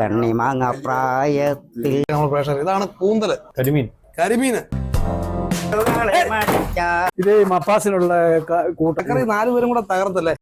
കണ്ണിമാങ്ങ പ്രായത്തിൽ നമ്മൾ പ്രേക്ഷകർ ഇതാണ് കൂന്തൽ കരിമീൻ. കരിമീന്. ഇത് മപ്പാസിലുള്ള കൂട്ടക്കറി നാലുപേരും കൂടെ തകർത്തല്ലേ?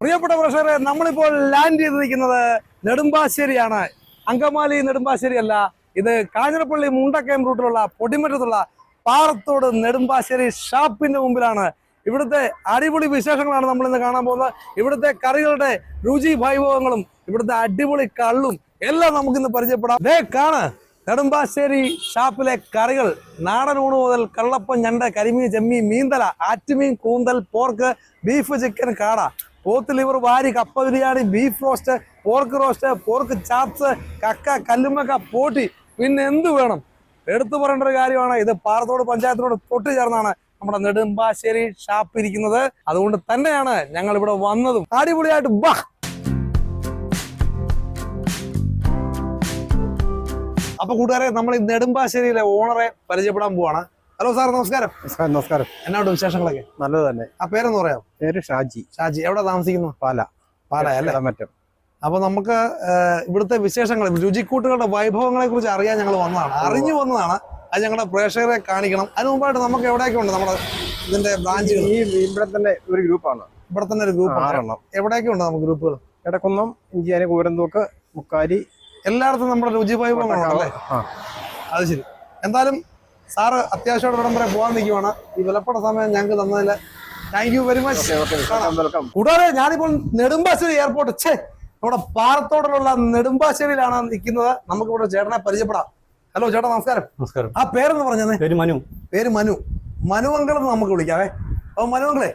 പ്രിയപ്പെട്ട പ്രേക്ഷകരെ നമ്മളിപ്പോൾ ലാൻഡ് ചെയ്തിരിക്കുന്നത് നെടുമ്പാശ്ശേരിയാണ്. അങ്കമാലി നെടുമ്പാശ്ശേരി അല്ല ഇത് കാഞ്ഞിരപ്പള്ളി മുണ്ടക്കയം റൂട്ടിലുള്ള പൊടിമറ്റത്തുള്ള പാറത്തോട് നെടുമ്പാശ്ശേരി ഷാപ്പിന്റെ മുമ്പിലാണ് ഇവിടുത്തെ അടിപൊളി വിശേഷങ്ങളാണ് നമ്മൾ ഇന്ന് കാണാൻ പോകുന്നത്. ഇവിടുത്തെ കറികളുടെ രുചി വൈഭവങ്ങളും ഇവിടുത്തെ അടിപൊളി കള്ളും എല്ലാം നമുക്ക് ഇന്ന് പരിചയപ്പെടാം. ദേ കാണ്. നെടുമ്പാശ്ശേരി ഷാപ്പിലെ കറികൾ. നാടൻ ഊണ് മുതൽ കള്ളപ്പം ഞണ്ട കരിമീൻ ചെമ്മീൻ മീന്തല ആറ്റുമീൻ കൂന്തൽ പോർക്ക് ബീഫ് ചിക്കൻ കാട. പോത്ത് ലിവർ വാരി കപ്പ biryani beef roast pork roast pork chops കക്ക കല്ലുമക്ക പോട്ടി. പിന്നെ എന്ത് വേണം? എടുത്തു പറയേണ്ട ഒരു കാര്യമാണ്. ഇത് പാറത്തോട് പഞ്ചായത്തിനോട് തൊട്ട് ചേർന്നാണ്. നമ്മുടെ നെടുമ്പാശ്ശേരി ഷാപ്പ് ഇരിക്കുന്നത്. അതുകൊണ്ട് തന്നെയാണ് ഞങ്ങൾ ഇവിടെ വന്നതും. അടിപൊളിയായിട്ട് ബഹ് അപ്പൊ കൂട്ടുകാരെ നമ്മൾ ഈ നെടുമ്പാശ്ശേരിയിലെ ഓണറെ പരിചയപ്പെടാൻ പോവാണ്. ഹലോ സാർ നമസ്കാരം. നമസ്കാരം. നമസ്കാരം എന്നോട് വിശേഷങ്ങളൊക്കെ? നല്ലത് തന്നെ. ആ പേരെന്ന് പറയാം പേര് ഷാജി. ഷാജി എവിടെ താമസിക്കുന്നു? പാല. പാല അല്ലേ? മറ്റും. അപ്പൊ നമുക്ക് ഇവിടുത്തെ വിശേഷങ്ങൾ രുചിക്കൂട്ടുകളുടെ വൈഭവങ്ങളെ കുറിച്ച് അറിയാൻ ഞങ്ങൾ വന്നതാണ്. അറിഞ്ഞു വന്നതാണ്. അത് ഞങ്ങളുടെ പ്രേക്ഷകരെ കാണിക്കണം. അതിന് മുമ്പായിട്ട് നമുക്ക് എവിടെയൊക്കെ ഉണ്ട് നമ്മുടെ ഇതിന്റെ ബ്രാഞ്ചുകൾ ഈ ഇവിടെ തന്നെ ഒരു ഗ്രൂപ്പാണ്. ഇവിടെ തന്നെ ഒരു ഗ്രൂപ്പ് ആറെണ്ണം. എവിടെയൊക്കെ ഉണ്ട് നമുക്ക് ഗ്രൂപ്പുകൾ? ഇടക്കുന്നം ഇഞ്ചിയാന കൂരന്തൂക്ക് മുക്കാരി എല്ലായിടത്തും നമ്മുടെ രുചി വൈഭവങ്ങളുണ്ടല്ലേ ആ. അത് ശരി. എന്തായാലും സാറ് അത്യാവശ്യമായിട്ട് ഇവിടം വരെ പോകാൻ നിൽക്കുവാണ് ഈ വിലപ്പെട്ട സമയം ഞങ്ങൾക്ക് തന്നതിൽ താങ്ക് യു വെരി മച്ച് കൂടാതെ ഞാനിപ്പോൾ നെടുമ്പാശ്ശേരി എയർപോർട്ട് ഛേ നമ്മുടെ പാറത്തോടിലുള്ള നെടുമ്പാശ്ശേരിയിലാണ് നിൽക്കുന്നത്. നമുക്കിവിടെ ചേട്ടനെ പരിചയപ്പെടാം. ഹലോ ചേട്ടാ നമസ്കാരം. നമസ്കാരം. ആ പേരെന്ന് പറഞ്ഞത് പേര് മനു. പേര് മനു. മനുവങ്കൾ എന്ന് നമുക്ക് വിളിക്കാവേ. അപ്പൊ മനുവങ്കളെ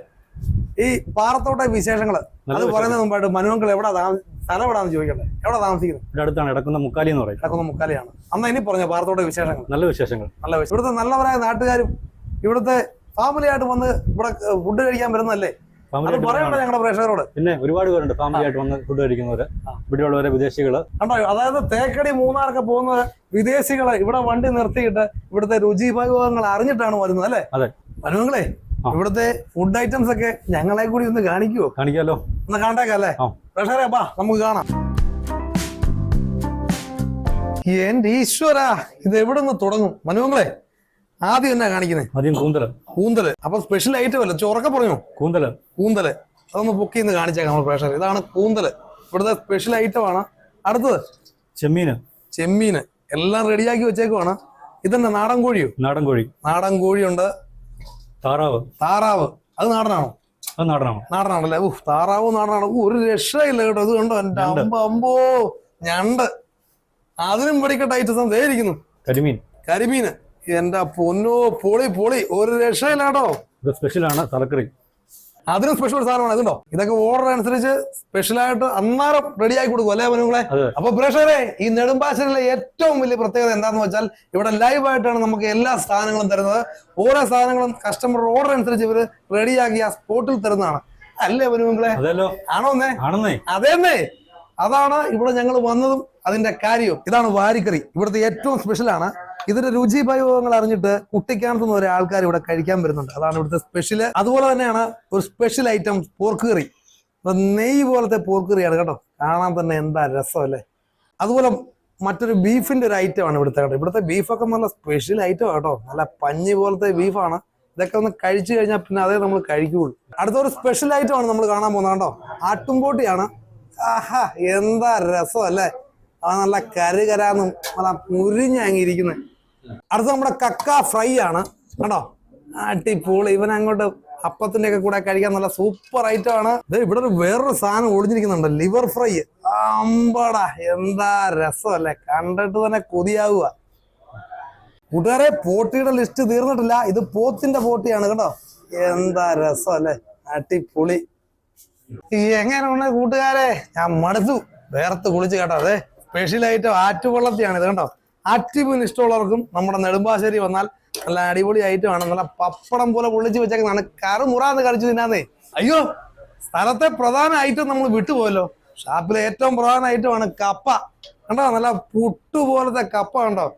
ഈ പാറത്തോട്ടെ വിശേഷങ്ങൾ അത് പറയുന്നതിന് മുമ്പായിട്ട് മനുവങ്കൾ എവിടെ സ്ഥലം എവിടാന്ന് ചോദിക്കട്ടെ? എവിടെ താമസിക്കുന്നത്? ഇവിടെ അടുത്താണ് ഇടക്കുന്ന മുക്കാലി എന്ന് പറയും. ഇടക്കുന്ന മുക്കാലിയാണ്. അന്ന് ഇനി പറഞ്ഞ പാറത്തോട്ടെ വിശേഷങ്ങൾ? നല്ല വിശേഷങ്ങൾ. നല്ല വിശേഷം. ഇവിടുത്തെ നല്ലവരായ നാട്ടുകാരും ഇവിടുത്തെ ഫാമിലി ആയിട്ട് വന്ന് ഇവിടെ ഫുഡ് കഴിക്കാൻ വരുന്നല്ലേ അത് ആയിട്ട് പറയണ്ട ഞങ്ങളുടെ പ്രേക്ഷകരോട്. പിന്നെ ഒരുപാട് പേരുണ്ട്. ഫാമിലി ആയിട്ട് വന്ന് ഫുഡ് കഴിക്കുന്നവര്. ഇവിടെയുള്ളവരെ വിദേശികൾ. കണ്ടോ? അതായത് തേക്കടി മൂന്നാറൊക്കെ പോകുന്ന വിദേശികളെ ഇവിടെ വണ്ടി നിർത്തിയിട്ട് ഇവിടുത്തെ രുചി വിഭവങ്ങൾ അറിഞ്ഞിട്ടാണ് വരുന്നത് അല്ലേ? അതെ. അനുഭവങ്ങളെ. ഇവിടുത്തെ ഫുഡ് ഐറ്റംസ് ഒക്കെ ഞങ്ങളെ കൂടി ഒന്ന് കാണിക്കുവോ? കാണിക്കാലോ. ഒന്ന് കാണ്ടേക്കല്ലേ അല്ലേ? പ്രേക്ഷകരെ ബാ നമുക്ക് കാണാം. എന്റെ ഈശ്വര ഇത് എവിടെ നിന്ന് തുടങ്ങും? മനുവങ്ങളെ ആദ്യം എന്നാ കാണിക്കുന്നത് ആദ്യം കൂന്തൽ. കൂന്തൽ. അപ്പൊ സ്പെഷ്യൽ ഐറ്റം അല്ല? ചോറൊക്കെ പറഞ്ഞു? കൂന്തൽ. കൂന്തൽ. അതൊന്ന് ബുക്ക് ചെയ്ത് കാണിച്ചേക്കാം നമ്മൾ പ്രേക്ഷകർ ഇതാണ് കൂന്തൽ. ഇവിടുത്തെ സ്പെഷ്യൽ ഐറ്റം ആണ്. അടുത്തത്? ചെമ്മീന്. ചെമ്മീന്. എല്ലാം റെഡിയാക്കി വെച്ചേക്കുവാണ്. ഇതെന്താ നാടൻ കോഴിയോ? നാടൻ കോഴി. നാടൻ കോഴിയുണ്ട്. താറാവ്. താറാവ്. അത് നാടനാണോ? അത് നാടനാണോ. നാടനാണല്ലേ? ഊഹ് താറാവ് നാടനാണോ. ഒരു രക്ഷയില്ല കേട്ടോ. അത് കണ്ടോ? എന്റെ. അമ്പ അമ്പോ. ഞണ്ട്. അതിനും പഠിക്കട്ടെ ഐറ്റം ഇരിക്കുന്നു. കരിമീൻ. കരിമീന്. എന്റെ പൊന്നോ പൊളി പൊളി. ഒരു രക്ഷയില്ലാട്ടോ. സ്പെഷ്യൽ ഇത് സ്പെഷ്യലാണ് തലക്കറി. അതിനും സ്പെഷ്യൽ ഒരു സാധനമാണ് ഇതുണ്ടോ? ഇതൊക്കെ ഓർഡർ അനുസരിച്ച് സ്പെഷ്യലായിട്ട് റെഡി റെഡിയാക്കി കൊടുക്കും അല്ലേ മനുങ്ങളെ അപ്പൊ പ്രേക്ഷകരെ ഈ നെടുമ്പാശ്ശേരിയിലെ ഏറ്റവും വലിയ പ്രത്യേകത എന്താന്ന് വെച്ചാൽ ഇവിടെ ലൈവ് ആയിട്ടാണ് നമുക്ക് എല്ലാ സാധനങ്ങളും തരുന്നത്. ഓരോ സാധനങ്ങളും കസ്റ്റമർ ഓർഡർ അനുസരിച്ച് ഇവർ റെഡിയാക്കി ആ സ്പോട്ടിൽ തരുന്നതാണ്. അല്ലേ മനുങ്ങളെ ആണോന്നേ? ആണെന്നേ. അതേന്നേ. അതാണ് ഇവിടെ ഞങ്ങൾ വന്നതും അതിന്റെ കാര്യവും. ഇതാണ് വാരിക്കറി. ഇവിടുത്തെ ഏറ്റവും സ്പെഷ്യൽ ആണ്. ഇതിന്റെ രുചി പ്രയോഗങ്ങൾ അറിഞ്ഞിട്ട് കുട്ടിക്കാനത്ത് വരെ ആൾക്കാർ ഇവിടെ കഴിക്കാൻ വരുന്നുണ്ട്. അതാണ് ഇവിടുത്തെ സ്പെഷ്യൽ അതുപോലെ തന്നെയാണ് ഒരു സ്പെഷ്യൽ ഐറ്റം പോർക്ക് കറി നെയ്യ് പോലത്തെ പോർക്ക് കറിയാണ് കേട്ടോ. കാണാൻ തന്നെ എന്താ രസം രസമല്ലേ അതുപോലെ മറ്റൊരു ബീഫിന്റെ ഒരു ഐറ്റം ആണ് ഇവിടുത്തെ കേട്ടോ. ഇവിടുത്തെ ബീഫൊക്കെ നല്ല സ്പെഷ്യൽ ഐറ്റം കേട്ടോ. നല്ല പഞ്ഞി പോലത്തെ ബീഫാണ് ഇതൊക്കെ ഒന്ന് കഴിച്ചു കഴിഞ്ഞാൽ പിന്നെ അതേ നമ്മൾ കഴിക്കുകയുള്ളൂ അടുത്തൊരു സ്പെഷ്യൽ ഐറ്റം ആണ് നമ്മൾ കാണാൻ പോകുന്നത് കേട്ടോ. ആട്ടുംപോട്ടിയാണ്. ആഹാ എന്താ രസം അല്ലേ? ആ നല്ല കരുകരാന്നും നല്ല മുരിഞ്ഞങ്ങിയിരിക്കുന്നത് അടുത്ത നമ്മുടെ കക്ക ഫ്രൈ ആണ്. കേട്ടോ അടിപൊളി. ഇവൻ അങ്ങോട്ട് അപ്പത്തിന്റെ ഒക്കെ കൂടെ കഴിക്കാൻ നല്ല സൂപ്പർ ഐറ്റം ആണ്. ഇവിടെ ഒരു വേറൊരു സാധനം ഒളിഞ്ഞിരിക്കുന്നുണ്ട് ലിവർ ഫ്രൈ. അമ്പടാ എന്താ രസമല്ലേ. കണ്ടിട്ട് തന്നെ കൊതിയാവുക. കൂട്ടുകാരെ പോട്ടിയുടെ ലിസ്റ്റ് തീർന്നിട്ടില്ല. ഇത് പോത്തിന്റെ പോട്ടിയാണ് കേട്ടോ. എന്താ രസമല്ലേ. അടിപൊളി. എങ്ങനെ എങ്ങനെയുണ്ട് കൂട്ടുകാരെ? ഞാൻ മടുത്തു. വേർത്ത് കുളിച്ച് കേട്ടോ. അതെ സ്പെഷ്യൽ ഐറ്റം ആറ്റുവെള്ളത്തിയാണ് ഇത് കണ്ടോ ആറ്റുമീൻ ഇഷ്ടമുള്ളവർക്കും നമ്മുടെ നെടുമ്പാശ്ശേരി വന്നാൽ നല്ല അടിപൊളി ഐറ്റം ആണ്. നല്ല പപ്പടം പോലെ പൊള്ളിച്ച് വെച്ചേക്കുന്നതാണ്. കറുമുറാന്ന് കഴിച്ചു തിന്നാന്നേ അയ്യോ സ്ഥലത്തെ പ്രധാന ഐറ്റം നമ്മൾ വിട്ടുപോയല്ലോ. ഷാപ്പിലെ ഏറ്റവും പ്രധാന ഐറ്റം ആണ് കപ്പ. കണ്ടോ? നല്ല പുട്ടുപോലത്തെ കപ്പ കണ്ടോ?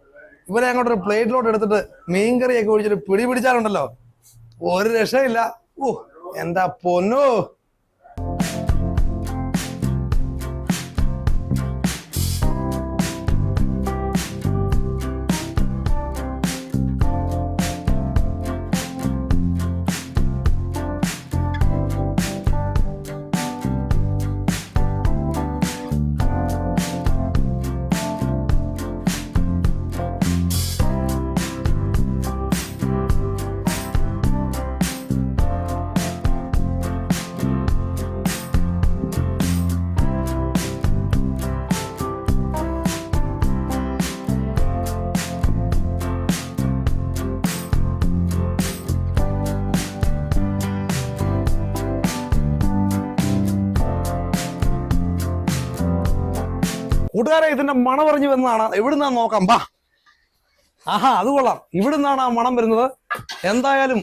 ഇവരെ അങ്ങോട്ട് അങ്ങോട്ടൊരു പ്ലേറ്റിലോട്ട് എടുത്തിട്ട് മീൻകറിയൊക്കെ ഒഴിച്ചിട്ട് പിടി പിടിച്ചാലുണ്ടല്ലോ. ഒരു രക്ഷയില്ല. ഓ എന്താ പൊന്നോ? കൂട്ടുകാരെ ഇതിന്റെ മണം പറഞ്ഞു വരുന്നതാണ് എവിടുന്നാ നോക്കാം? ബാ. ആഹാ അത് കൊള്ളാം. ഇവിടുന്നാണ് ആ മണം വരുന്നത്. എന്തായാലും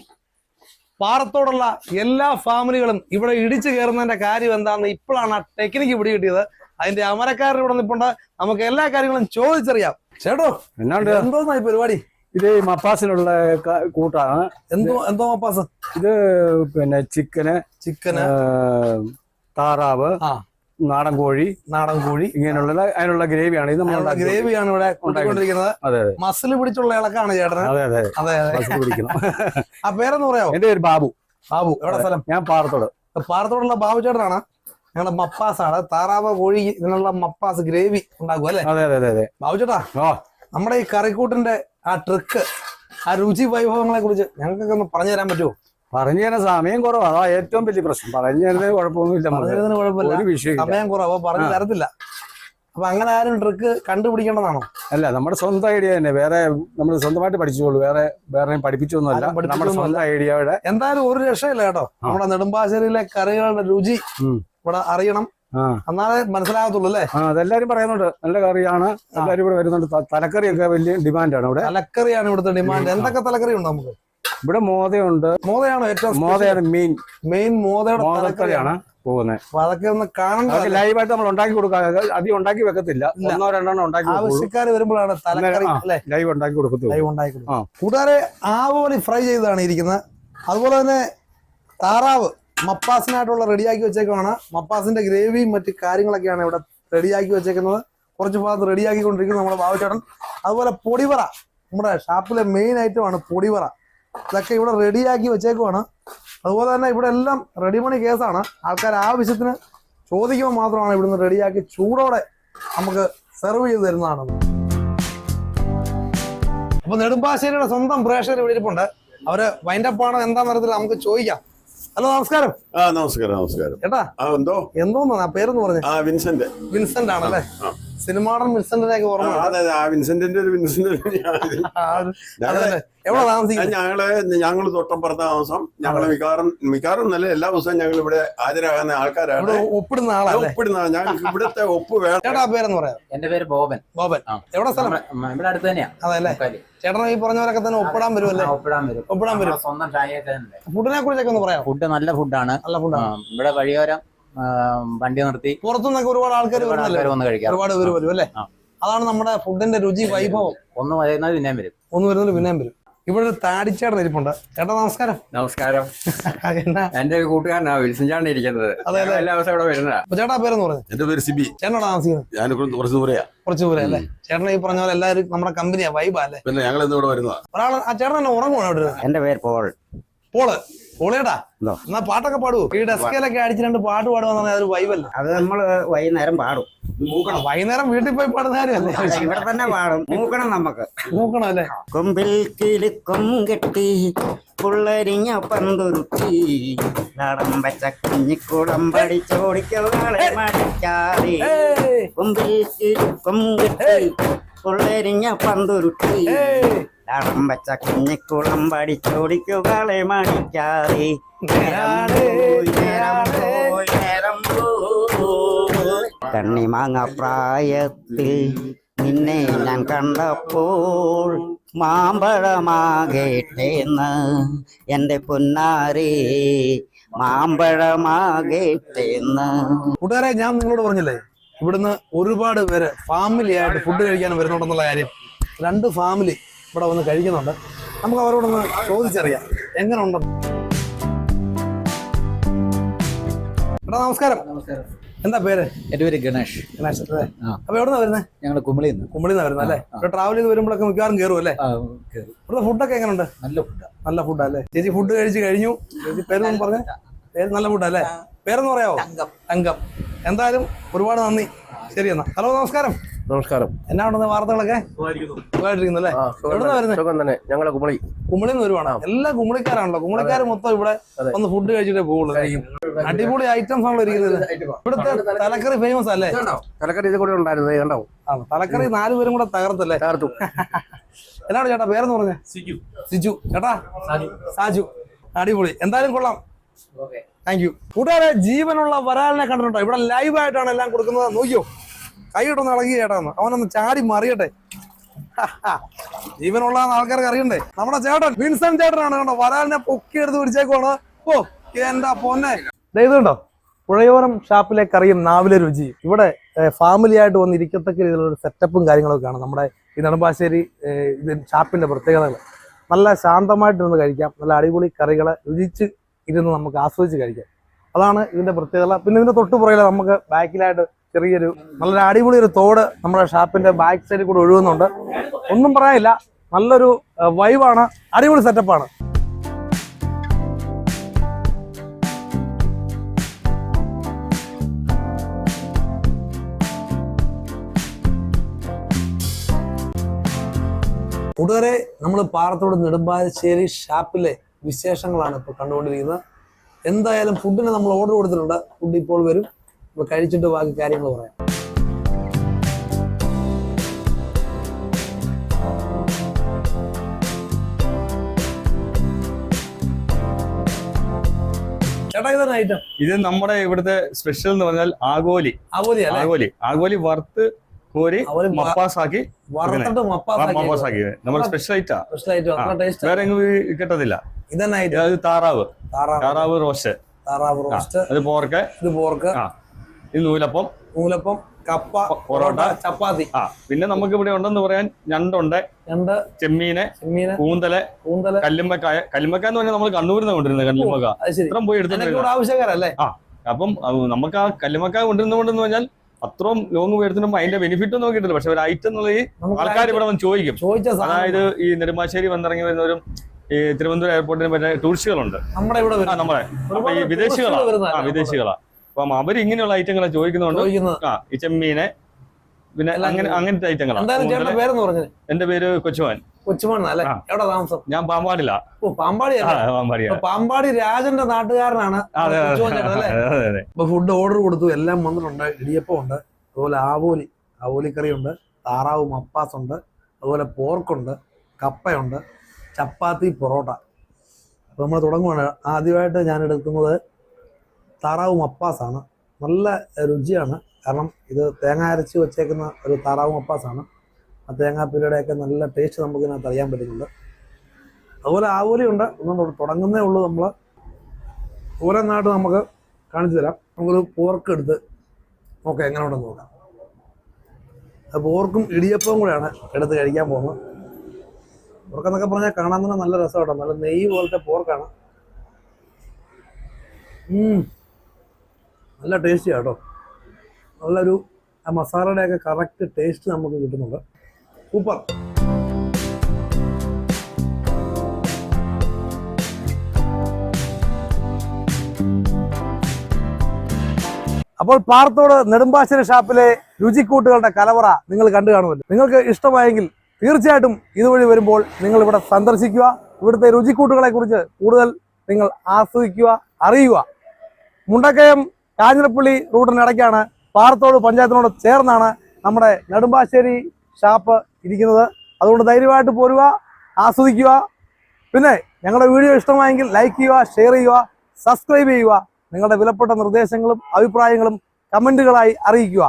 പാറത്തോടുള്ള എല്ലാ ഫാമിലികളും ഇവിടെ ഇടിച്ചു കയറുന്നതിന്റെ കാര്യം എന്താണെന്ന് ഇപ്പോഴാണ് ആ ടെക്നിക്ക് പിടി കിട്ടിയത് അതിന്റെ അമരക്കാരൻ ഇവിടെ നിൽപ്പുണ്ട് നമുക്ക് എല്ലാ കാര്യങ്ങളും ചോദിച്ചറിയാം. ചേട്ടോ എന്നാണ്ട്? എന്തോന്നാ ഈ പരിപാടി? ഇത് മപ്പാസിനുള്ള കൂട്ടാണ്. എന്തോ എന്തോ മപ്പാസ്? ഇത് പിന്നെ ചിക്കന് ചിക്കന്. താറാവ് ആ. നാടൻ കോഴി നാടൻ കോഴി. ഇങ്ങനെയുള്ള അതിനുള്ള ഗ്രേവിയാണ് ഇത് നമ്മൾ ഗ്രേവിയാണ് ഇവിടെ കൊണ്ടിരിക്കുന്നത് അതെ അതെ. മസിൽ പിടിച്ചുള്ള ഇളക്കാണ് ചേട്ടന്. അതെ അതെ. അതെ അതെ. പിടിക്കണം. ആ പേരെന്ന് പറയാമോ എന്റെ പേര് ബാബു. ബാബു എവിടെ സ്ഥലം? ഞാൻ പാറത്തോട്. പാറത്തോടുള്ള ബാബു ചേട്ടനാണ്. ഞങ്ങളുടെ മപ്പാസ് ആണ് താറാവ് കോഴി ഇതിനുള്ള മപ്പാസ് ഗ്രേവി ഉണ്ടാക്കും അല്ലേ? അതെ അതെ അതെ അതെ. ബാബു ചേട്ടാ ഓ. നമ്മുടെ ഈ കറിക്കൂട്ടിന്റെ ആ ട്രിക്ക് ആ രുചി വൈഭവങ്ങളെ കുറിച്ച് ഞങ്ങൾക്കൊക്കെ ഒന്ന് പറഞ്ഞു തരാൻ പറ്റുമോ? പറഞ്ഞു തരാൻ സമയം കുറവാ. അതാ ഏറ്റവും വലിയ പ്രശ്നം. പറഞ്ഞു തരുന്നത് കുഴപ്പമൊന്നുമില്ല കുഴപ്പമില്ല. ഒരു സമയം കുറവാ. പറഞ്ഞു. തരത്തില്ല. അപ്പൊ അങ്ങനെ ആരും ട്രിക്ക് കണ്ടുപിടിക്കേണ്ടതാണോ? അല്ല നമ്മുടെ സ്വന്തം ഐഡിയ തന്നെ. വേറെ നമ്മൾ സ്വന്തമായിട്ട് പഠിച്ചോളൂ വേറെ വേറെ പഠിപ്പിച്ചൊന്നുമല്ല. നമ്മുടെ സ്വന്തം ഐഡിയയുടെ എന്തായാലും ഒരു രക്ഷയില്ല കേട്ടോ. നമ്മുടെ നെടുമ്പാശ്ശേരിയിലെ കറികളുടെ രുചി. ഇവിടെ അറിയണം. എന്നാലേ മനസ്സിലാകത്തുള്ളൂ അല്ലേ? അതെല്ലാരും പറയുന്നുണ്ട്. നല്ല കറിയാണ്. എല്ലാരും ഇവിടെ വരുന്നുണ്ട്. തലക്കറിയൊക്കെ വലിയ ഡിമാൻഡാണ് ഇവിടെ. തലക്കറിയാണ് ഇവിടുത്തെ ഡിമാൻഡ് എന്തൊക്കെ തലക്കറി ഉണ്ട് നമുക്ക്? ഇവിടെ മോതയുണ്ട്. മോദയാണ് ഏറ്റവും മോതയാണ് മെയിൻ മെയിൻ മോതയുടെ തലക്കറിയാണ്. മോതക്കറിയാണ് പോകുന്നത് അപ്പൊ അതൊക്കെ ഒന്ന് അതൊക്കെ ലൈവായിട്ട് നമ്മൾ ഉണ്ടാക്കി കൊടുക്കാതെ അധികം ഉണ്ടാക്കി വെക്കത്തില്ല. ഒന്നോ രണ്ടെണ്ണം ഉണ്ടാക്കി കൃഷിക്കാർ ആവശ്യക്കാർ വരുമ്പോഴാണ്. ലൈവ് ഉണ്ടാക്കി കൊടുക്കുന്നത് ലൈവ് ഉണ്ടാക്കി കൊടുക്കുന്നത്. കൂടാതെ ആവോലി ഫ്രൈ ചെയ്താണ് ഇരിക്കുന്നത്. അതുപോലെ തന്നെ താറാവ് മപ്പാസിനായിട്ടുള്ള റെഡിയാക്കി വെച്ചേക്കാണ് മപ്പാസിന്റെ ഗ്രേവിയും മറ്റു കാര്യങ്ങളൊക്കെയാണ് ഇവിടെ റെഡിയാക്കി വെച്ചേക്കുന്നത്. കുറച്ച് ഭാഗത്ത് റെഡിയാക്കിക്കൊണ്ടിരിക്കുന്നത് നമ്മുടെ ബാബുചേട്ടൻ അതുപോലെ പൊടിവറ. നമ്മുടെ ഷാപ്പിലെ മെയിൻ ഐറ്റമാണ് പൊടിവറ. ഇതൊക്കെ ഇവിടെ റെഡിയാക്കി വെച്ചേക്കുവാണ്. അതുപോലെ തന്നെ ഇവിടെ എല്ലാം റെഡിമണി കേസാണ്. ആൾക്കാർ ആവശ്യത്തിന് ചോദിക്കുമ്പോൾ മാത്രമാണ് ഇവിടുന്ന് റെഡിയാക്കി ചൂടോടെ നമുക്ക് സെർവ് ചെയ്ത് തരുന്നതാണ്. അപ്പൊ നെടുമ്പാശ്ശേരിയുടെ സ്വന്തം പ്രേക്ഷകർ ഇവിടെ ഇരിപ്പുണ്ട്. അവർ വൈൻഡപ്പാണ് എന്താ എന്താണെന്ന് അറിയത്തില്ല നമുക്ക് ചോദിക്കാം. ഹലോ നമസ്കാരം. ആ നമസ്കാരം നമസ്കാരം. ചേട്ടാ എന്തോ? എന്തോന്നാ? ആ പേരെന്ന് പറഞ്ഞു. വിൻസെന്റ്. വിൻസെന്റ് ആണല്ലേ. സിനിമാടൻ വിൻസെന്റിനെ ഒക്കെ ആ, ഓർമ്മ അതെ അതെ ആ വിൻസെന്റിന്റെ ഒരു വിൻസെന്റ് ഞങ്ങൾ എവിടെ ഞങ്ങൾ ഞങ്ങൾ തൊട്ടപ്പുറത്ത താമസം. ഞങ്ങൾ മിക്കവാറും മിക്കവാറും നല്ല എല്ലാ ദിവസവും ഞങ്ങൾ ഇവിടെ ഹാജരാകുന്ന ആൾക്കാരാണ് ഒപ്പിടുന്ന ആളാണ് ഒപ്പിടുന്ന ഞങ്ങൾക്ക് ഇവിടുത്തെ ഒപ്പ് വേണം ചേട്ടാ പേരെന്ന് പറയാം. എന്റെ പേര് ബോബൻ. ബോബൻ. എവിടെ സ്ഥലം? ഇവിടെ അടുത്ത് തന്നെയാ. അതല്ലേ. ചേട്ടൻ ഈ പറഞ്ഞവരൊക്കെ തന്നെ ഒപ്പിടാൻ വരുമല്ലേ ഒപ്പിടാൻ വരും. ഒപ്പിടാൻ വരും. സ്വന്തം ഫുഡിനെ കുറിച്ചൊക്കെ ഒന്ന് പറയാം ഫുഡ് നല്ല ഫുഡാണ്. നല്ല ഫുഡാണ്. ഇവിടെ വഴിയോരം വണ്ടി നിർത്തി. പുറത്തുനിന്നൊക്കെ ഒരുപാട് ആൾക്കാർ ഒരുപാട് വന്ന് കഴിക്കാം ഒരുപാട് പേര് വരും അല്ലേ? അതാണ് നമ്മുടെ ഫുഡിന്റെ രുചി വൈഭവം. ഒന്ന് വരുന്നത് പിന്നെയും വരും. ഒന്ന് വരുന്നത് പിന്നെയും വരും. ഇവിടെ ഒരു താടിച്ചേട്ടൻ ഇരിപ്പുണ്ട്. ചേട്ടാ നമസ്കാരം. നമസ്കാരം. എന്നാ? എന്റെ ഒരു കൂട്ടുകാരനാ വിൽസൺ ചേട്ടൻ ഇരിക്കുന്നത്. അതെ, അതെ. എല്ലാ ദിവസവും ഇവിടെ വരുന്നതാ. ചേട്ടാ പേരെന്ന് പറഞ്ഞു? എന്റെ പേര് സിബി. ചേട്ടനോട് താമസിക്കുന്നത്? ഞാൻ കുറച്ച് ദൂരെയാ. കുറച്ച് ദൂരെ അല്ലേ? ചേട്ടൻ ഈ പറഞ്ഞ പോലെ എല്ലാവരും നമ്മുടെ കമ്പനിയാ വൈബാ അല്ലേ? പിന്നെ ഞങ്ങൾ ഇന്ന് ഇവിടെ വരുന്നതാ. ഒരാൾ ആ ചേട്ടൻ തന്നെ ഉറങ്ങുവാണ് ഇവിടെ. എന്റെ പേര് പോൾ. പോൾ. എന്തോ? എന്നാ പാട്ടൊക്കെ പാടു. ഈ ഡെസ്കിലൊക്കെ അടിച്ച് രണ്ട് പാട്ട് പാടുവാന്ന് പറഞ്ഞാൽ അതൊരു വൈബല്ല? അത് നമ്മൾ വൈകുന്നേരം പാടും. വൈകുന്നേരം വീട്ടിൽ പോയി പാടുന്ന കാര്യമല്ലേ? ഇവിടെ തന്നെ പാടും. മൂക്കണം നമുക്ക്. നോക്കണം അല്ലേ? കൊമ്പിൽ കിലുക്കം കെട്ടി പുള്ളരിഞ്ഞ പന്തുരുത്തി. നടം വെച്ച കുഞ്ഞിക്കുടം പഠിച്ചോടിക്കോളെ മടിക്കാതെ കൊമ്പിൽ കിലുക്കം കെട്ടി പുള്ളരിഞ്ഞ പന്തുരുത്തി. നാടൻ വെച്ച കുഞ്ഞിക്കുളം പഠിച്ചോടിക്കുകളെ മടിക്കാതെ കണ്ണി മാങ്ങ പ്രായത്തിൽ നിന്നെ ഞാൻ കണ്ടപ്പോൾ മാമ്പഴമാകേട്ടേന്ന്. എന്റെ പൊന്നാരേ മാമ്പഴമാകേട്ടേന്ന്. കൂട്ടുകാരെ ഞാൻ നിങ്ങളോട് പറഞ്ഞില്ലേ ഇവിടുന്ന് ഒരുപാട് പേര് ഫാമിലി ആയിട്ട് ഫുഡ് കഴിക്കാൻ വരുന്നുണ്ടെന്നുള്ള കാര്യം. രണ്ട് ഫാമിലി ഇവിടെ വന്ന് കഴിക്കുന്നുണ്ട്. നമുക്ക് അവരോടൊന്ന് ചോദിച്ചറിയാം. എങ്ങനെ ഉണ്ടെന്ന് എടാ നമസ്കാരം. എന്താ പേര്? എന്റെ പേര് ഗണേഷ്. ഗണേഷ് അല്ലേ. അപ്പൊ എവിടെ നിന്നാ വരുന്നത് ഞങ്ങൾ കുമളിയിൽ നിന്ന്. കുമളിയിൽ നിന്ന് വരുന്നത് അല്ലേ? ഇവിടെ ട്രാവൽ ചെയ്ത് വരുമ്പോഴൊക്കെ മിക്കവാറും കയറും അല്ലേ? ഇവിടെ. ഇവിടുത്തെ ഫുഡൊക്കെ എങ്ങനെയുണ്ട് നല്ല ഫുഡാ നല്ല ഫുഡാ അല്ലേ? ചേച്ചി ഫുഡ് കഴിച്ച് കഴിഞ്ഞു. ചേച്ചി പേരൊന്നും പറഞ്ഞു. പേര് നല്ല ഫുഡാ അല്ലേ? പേരെന്ന് പറയാവോ? തങ്കം. എന്തായാലും ഒരുപാട് നന്ദി. ശരി എന്നാ. ഹലോ നമസ്കാരം. നമസ്കാരം. എന്നാ ഉണ്ടെന്ന് വാർത്തകളൊക്കെ? എവിടെ വരുന്നത് തന്നെ. ഞങ്ങളെ കുമളി. കുമളിൽ നിന്ന് വരുവാണ്? എല്ലാ കുമളിക്കാരാണല്ലോ. കുമളിക്കാർ മൊത്തം ഇവിടെ ഒന്ന് ഫുഡ് കഴിച്ചിട്ടേ പോകുള്ളൂ അടിപൊളി ഐറ്റംസ് ആണല്ലോ ഇരിക്കുന്നത്. ഇവിടുത്തെ തലക്കറി ഫേമസ് അല്ലേ? തലക്കറി ഇത് കൂടെ ഉണ്ടായിരുന്നു. കണ്ടോ? തലക്കറി നാലുപേരും കൂടെ തകർത്തല്ലേ? തകർത്തു. എന്നാണ് ചേട്ടാ പേരെന്ന് പറഞ്ഞ? സിജു. സിജു. ചേട്ടാ? സാജു. അടിപൊളി. എന്തായാലും കൊള്ളാം. താങ്ക് യു കൂട്ടുകാരെ ജീവനുള്ള വരാലിനെ കണ്ടിട്ടുണ്ടോ? ഇവിടെ ലൈവ് ആയിട്ടാണ് എല്ലാം കൊടുക്കുന്നത്. നോക്കിയോ? കൈയിട്ടൊന്ന് ഇളകി ചേട്ടാന്ന്. അവനൊന്ന് ചാടി മറിയട്ടെ. ജീവനുള്ള ആൾക്കാർക്ക് അറിയണ്ടേ? നമ്മുടെ ചേട്ടൻ വിൻസൺ ചേട്ടനാണ് കണ്ടോ വരാലിനെ പൊക്കിയെടുത്ത് പിടിച്ചേക്കുവാണ്. ഓ എന്താ പൊന്നെ? ഇതുണ്ടോ? പുഴയോരം ഷാപ്പിലെ കറിയും നാവിലെ രുചി ഇവിടെ ഫാമിലി ആയിട്ട് വന്ന് ഇരിക്കത്തക്ക രീതിയിലുള്ള സെറ്റപ്പും കാര്യങ്ങളൊക്കെയാണ് നമ്മുടെ ഈ നെടുമ്പാശ്ശേരി ഷാപ്പിന്റെ പ്രത്യേകതകൾ. നല്ല ശാന്തമായിട്ടിരുന്ന് കഴിക്കാം. നല്ല അടിപൊളി കറികളെ രുചിച്ച് ഇരുന്ന് നമുക്ക് ആസ്വദിച്ച് കഴിക്കാം. അതാണ് ഇതിന്റെ പ്രത്യേകത. പിന്നെ ഇതിന്റെ തൊട്ട് പുറകിൽ നമുക്ക് ബാക്കിലായിട്ട് ചെറിയൊരു നല്ലൊരു അടിപൊളി ഒരു തോട് നമ്മുടെ ഷാപ്പിന്റെ ബാക്ക് സൈഡിൽ കൂടെ ഒഴുകുന്നുണ്ട്. ഒന്നും പറയാനില്ല. നല്ലൊരു വൈവാണ് അടിപൊളി സെറ്റപ്പാണ് കൂട്ടുകാരെ നമ്മൾ പാറത്തോട് നെടുമ്പാശ്ശേരി ഷാപ്പിലെ വിശേഷങ്ങളാണ് ഇപ്പോൾ കണ്ടുകൊണ്ടിരിക്കുന്നത്. എന്തായാലും ഫുഡിന് നമ്മൾ ഓർഡർ കൊടുത്തിട്ടുണ്ട്. ഫുഡ് ഇപ്പോൾ വരും. അപ്പോൾ കഴിച്ചിട്ട് ബാക്കി കാര്യങ്ങൾ പറയാം. ഇത് നമ്മുടെ ഇവിടുത്തെ സ്പെഷ്യൽ എന്ന് പറഞ്ഞാൽ ആഗോലി. ആഗോലി ആഗോലി. ആഗോലി വറുത്ത് കോരി മപ്പാസാക്കി മപ്പാസാക്കി നമ്മൾ സ്പെഷ്യൽ ഐറ്റാ വേറെ കിട്ടത്തില്ല. ഇതന്നെ ഐറ്റം അത് താറാവ്. താറാവ്. റോസ്റ്റ്. താറാവ് റോസ്റ്റ്. അത് പോർക്ക്. ഇത് പോർക്ക്. ഇത് നൂലപ്പം നൂലപ്പം കപ്പ പൊറോട്ട. ചപ്പാത്തി. ആ പിന്നെ നമുക്ക് ഇവിടെ ഉണ്ടെന്ന് പറയാൻ ഞണ്ടുണ്ട്. ഞണ്ട് ചെമ്മീന് ചെമ്മീന് കൂന്തൽ കൂന്തൽ. കല്ലുമ്മക്കായ. കല്ലുമ്മക്ക എന്ന് പറഞ്ഞാൽ നമ്മൾ കണ്ണൂരിൽ നിന്ന് കൊണ്ടിരുന്നത് കല്ലുമ്മക്ക. ശരി. ഇത്രയും പോയി എടുത്തു എടുത്തിട്ട് ആ ആവശ്യക്കാരല്ലേ? അപ്പം നമുക്ക് ആ കല്ലുമ്മക്ക കൊണ്ടിരുന്നതുകൊണ്ടെന്ന് പറഞ്ഞാൽ അത്രയും ലോങ് എടുത്തിട്ടും അതിന്റെ ബെനിഫിറ്റ് ഒന്നും നോക്കിയിട്ടില്ല. പക്ഷെ ഒരു ഐറ്റം എന്നുള്ള ഈ ആൾക്കാർ ഇവിടെ വന്ന് ചോദിക്കും. അതായത് ഈ നെടുമ്പാശ്ശേരി വന്നിറങ്ങി വരുന്നവരും ഈ തിരുവനന്തപുരം എയർപോർട്ടിന് പറ്റിയ ടൂറിസ്റ്റുകളുണ്ട് നമ്മുടെ ഇവിടെ ആ വരും നമ്മളെ അപ്പൊ അവർ ഇങ്ങനെയുള്ള ഐറ്റങ്ങളെ ചോദിക്കുന്നുണ്ട് ആ ഈ ചെമ്മീനെ പിന്നെ അങ്ങനെ അങ്ങനത്തെ ഐറ്റങ്ങളാണ് എന്റെ പേര് കൊച്ചുവാൻ കൊച്ചുമണ്ണ അല്ലേ? എവിടെ താമസം? ഞാൻ പാമ്പാടില്ല പാമ്പാടി പാമ്പാടി രാജന്റെ നാട്ടുകാരനാണ് കൊച്ചുമോൻ ഇപ്പൊ ഫുഡ് ഓർഡർ കൊടുത്തു എല്ലാം വന്നിട്ടുണ്ട്. ഇടിയപ്പം ഉണ്ട് അതുപോലെ ആവോലി ആവോലിക്കറി ഉണ്ട് താറാവ് മപ്പാസ് ഉണ്ട് അതുപോലെ പോർക്കുണ്ട് കപ്പയുണ്ട് ചപ്പാത്തി പൊറോട്ട. അപ്പൊ നമ്മൾ തുടങ്ങുവാണ്. ആദ്യമായിട്ട് ഞാൻ എടുക്കുന്നത് താറാവ് മപ്പാസാണ്. നല്ല രുചിയാണ്. കാരണം ഇത് തേങ്ങ അരച്ച് വെച്ചേക്കുന്ന ഒരു താറാവ് മപ്പാസാണ്. ആ തേങ്ങാപ്പിലയുടെയൊക്കെ നല്ല ടേസ്റ്റ് നമുക്കിതിനകത്ത് അറിയാൻ പറ്റുന്നുണ്ട്. അതുപോലെ ആവോലിയുണ്ട്. ഒന്നും തുടങ്ങുന്നേ ഉള്ളൂ നമ്മൾ ഓരോന്നായിട്ട് നമുക്ക് കാണിച്ചു തരാം. നമുക്കൊരു പോർക്ക് എടുത്ത് നോക്കാം. എങ്ങനെ ഉണ്ടെന്ന് നോക്കാം പോർക്കും ഇടിയപ്പവും കൂടെയാണ് എടുത്ത് കഴിക്കാൻ പോകുന്നത്. പോർക്കെന്നൊക്കെ പറഞ്ഞാൽ കാണാൻ തന്നെ നല്ല രസമാണ് നല്ല നെയ്യ് പോലത്തെ പോർക്കാണ്. നല്ല ടേസ്റ്റി കേട്ടോ നല്ലൊരു ആ മസാലയുടെ ഒക്കെ കറക്റ്റ് ടേസ്റ്റ് നമുക്ക് കിട്ടുന്നുണ്ട്. സൂപ്പർ അപ്പോൾ പാറത്തോട് നെടുമ്പാശ്ശേരി ഷാപ്പിലെ രുചിക്കൂട്ടുകളുടെ കലവറ നിങ്ങൾ കണ്ടു കാണുമല്ലോ. നിങ്ങൾക്ക് ഇഷ്ടമായെങ്കിൽ തീർച്ചയായിട്ടും ഇതുവഴി വരുമ്പോൾ നിങ്ങൾ ഇവിടെ സന്ദർശിക്കുക. ഇവിടുത്തെ രുചിക്കൂട്ടുകളെ കുറിച്ച് കൂടുതൽ നിങ്ങൾ ആസ്വദിക്കുക അറിയുക. മുണ്ടക്കയം കാഞ്ഞിരപ്പള്ളി റൂട്ടിനിടയ്ക്കാണ് പാറത്തോട് പഞ്ചായത്തിനോട് ചേർന്നാണ് നമ്മുടെ നെടുമ്പാശ്ശേരി ഷാപ്പ് ഇരിക്കുന്നത്. അതുകൊണ്ട് ധൈര്യമായിട്ട് പോരുക ആസ്വദിക്കുക. പിന്നെ ഞങ്ങളുടെ വീഡിയോ ഇഷ്ടമായെങ്കിൽ ലൈക്ക് ചെയ്യുക ഷെയർ ചെയ്യുക സബ്സ്ക്രൈബ് ചെയ്യുക. നിങ്ങളുടെ വിലപ്പെട്ട നിർദ്ദേശങ്ങളും അഭിപ്രായങ്ങളും കമന്റുകളായി അറിയിക്കുക.